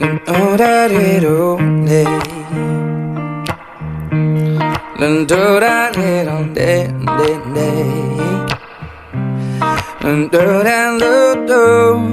난 오라리로 네난 도라리로 네네네난 도라리로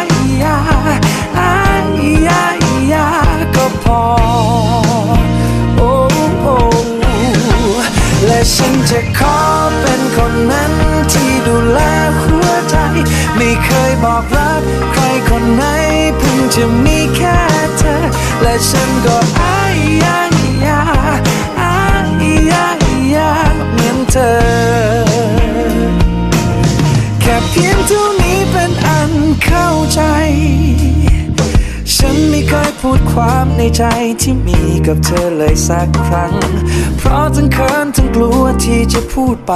จะขอเป็นคนนั้นที่ดูแลหัวใจ ไม่เคยบอกรักใครคนไหนเพิ่งจะมีแค่เธอ และฉันก็อายยายาอายยายาเหมือนเธอ แค่เพียงเท่ ฉันไม่เคยพูดความในใจที่มีกับเธอเลยสักครั้ง เพราะทั้งเขินทั้งกลัวที่จะพูดไป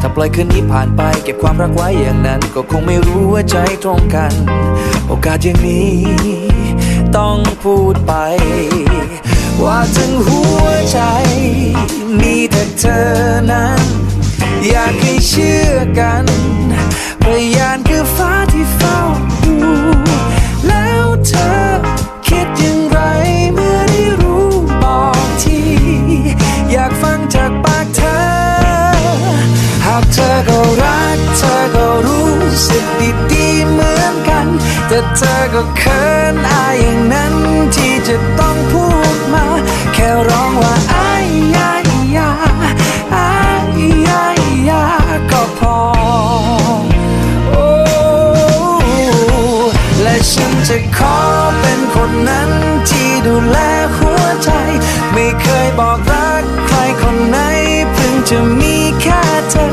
ถ้าปล่อยคืนนี้ผ่านไป เก็บความรักไว้อย่างนั้น ก็คงไม่รู้ว่าใจตรงกัน โอกาสอย่างนี้ ต้องพูดไป ว่าถึงหัวใจ มีแต่เธอนั้น อยากให้เชื่อกันพยานคือฟ้าที่เฝ้า สึกดีๆเหมือนกัน แต่เธอก็เขินอายอย่างนั้นที่จะต้องพูดมา แค่ร้องว่าอายยายาอายยายาก็พอ โอ้และฉันจะขอเป็นคนนั้นที่ดูแลหัวใจ ไม่เคยบอกรักใครคนไหนเพิ่งจะมีแค่เธอ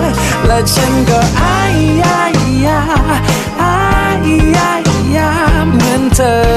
และฉันก็อายยา ยาอายยายาเหมือนเธอ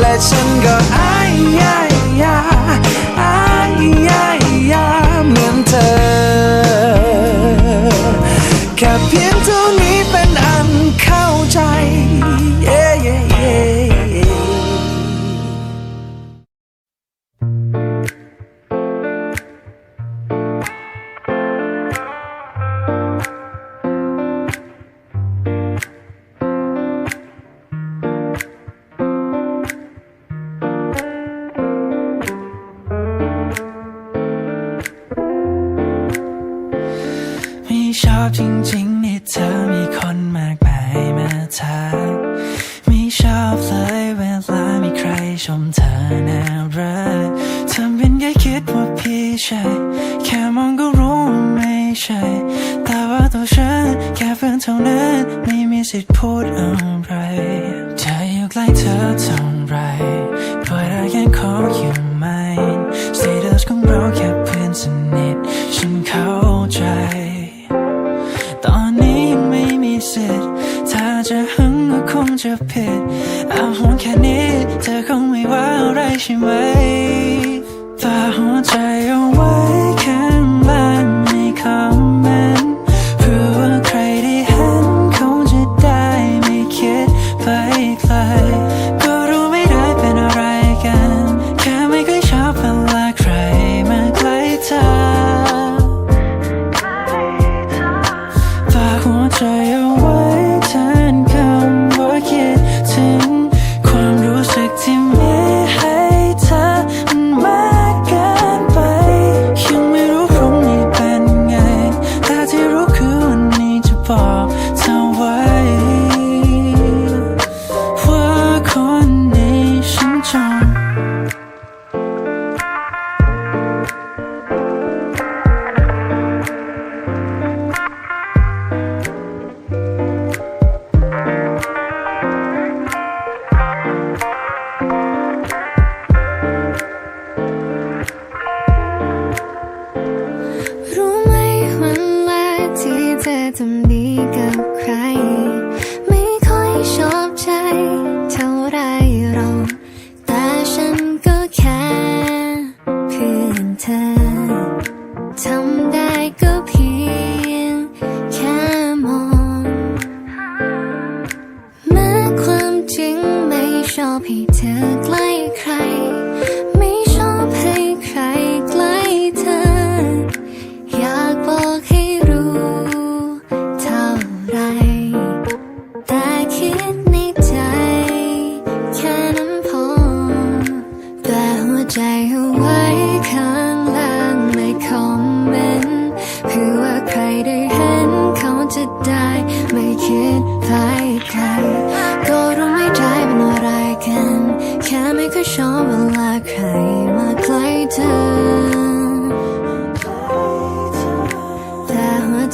ธอและ จริงๆนี่เธอมีคนมากมายมาทักไม่ชอบเลยเวลามีใครชมเธอน่ารักทำเป็นแค่คิดว่าพี่ใช่แค่มองก็รู้ว่าไม่ใช่ แต่ว่าตัวฉันแค่เพื่อนเท่านั้นไม่มีสิทธิ์พูดอะไรเธออยู่ใกล้เธอเท่าไร But I can't call you จะผิดอางห่วงแค่นี้ เธอคงไม่ว่าอะไรใช่ไหม นี้กับใคร ไม่ค่อยชอบ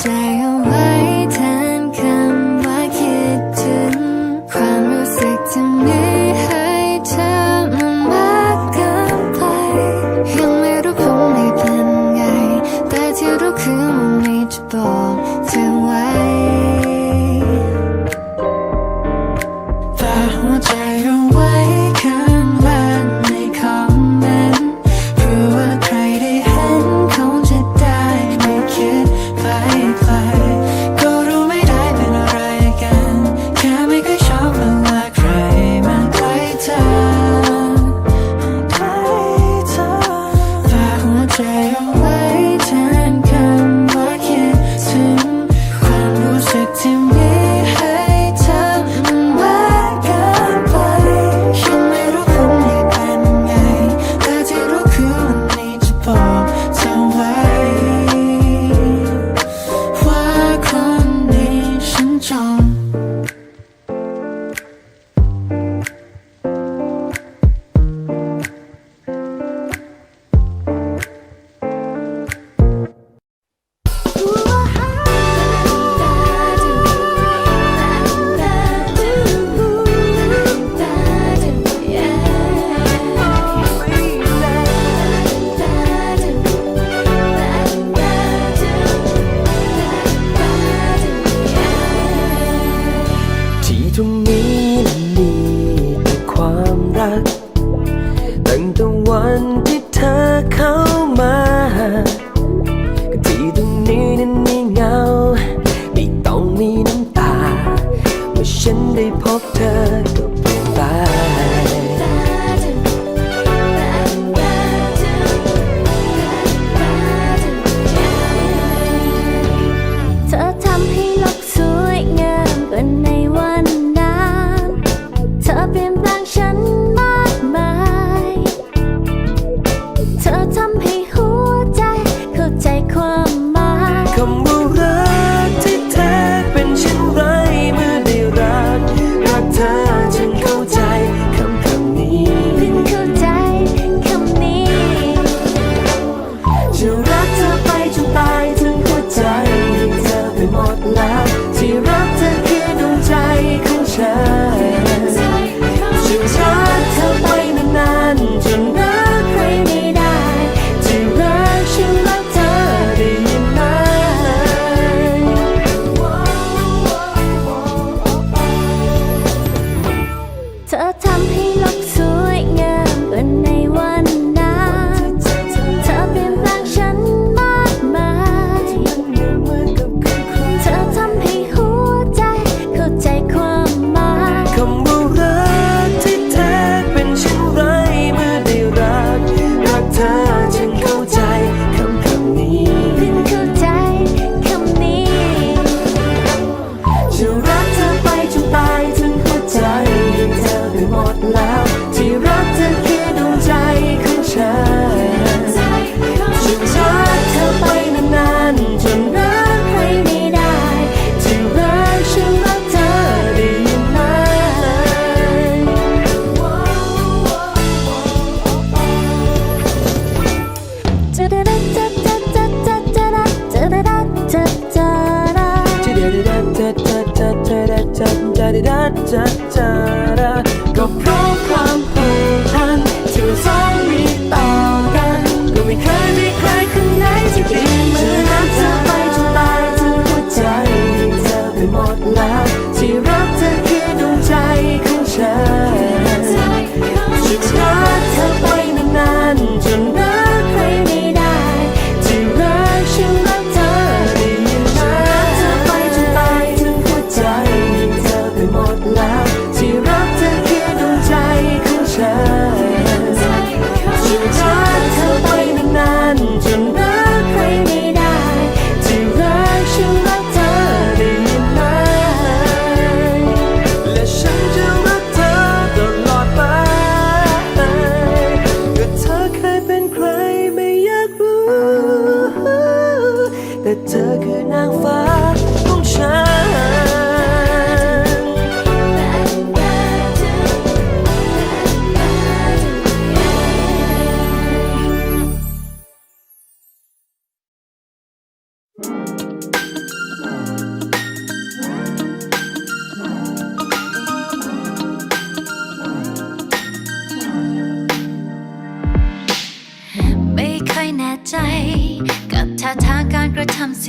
ใจเอาไว้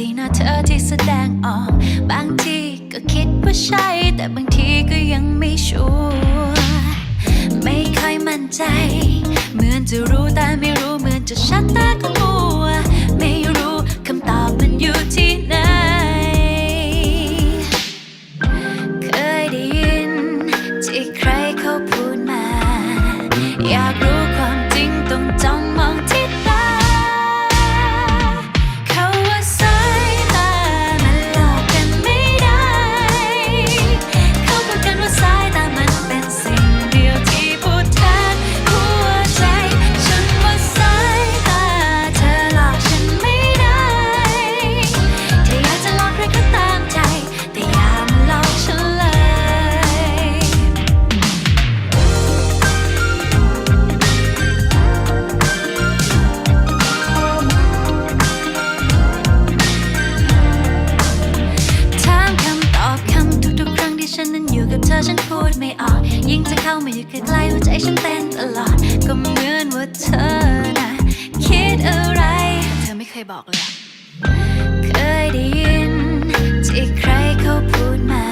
สีหน้าเธอที่แสดงออก บางทีก็คิดว่าใช่ แต่บางทีก็ยังไม่ชัวร์ไม่ค่อยมั่นใจ เหมือนจะรู้แต่ไม่รู้เหมือนจะชัดแต่ก็มัว ไม่รู้คำตอบมันอยู่ที่ไหน เข้ามาอยู่ใกล้ๆหัวใจฉันเต้นตลอด ก็เหมือนว่าเธอน่ะคิดอะไร เธอไม่เคยบอกเลย เคยได้ยินที่ใครเขาพูดมา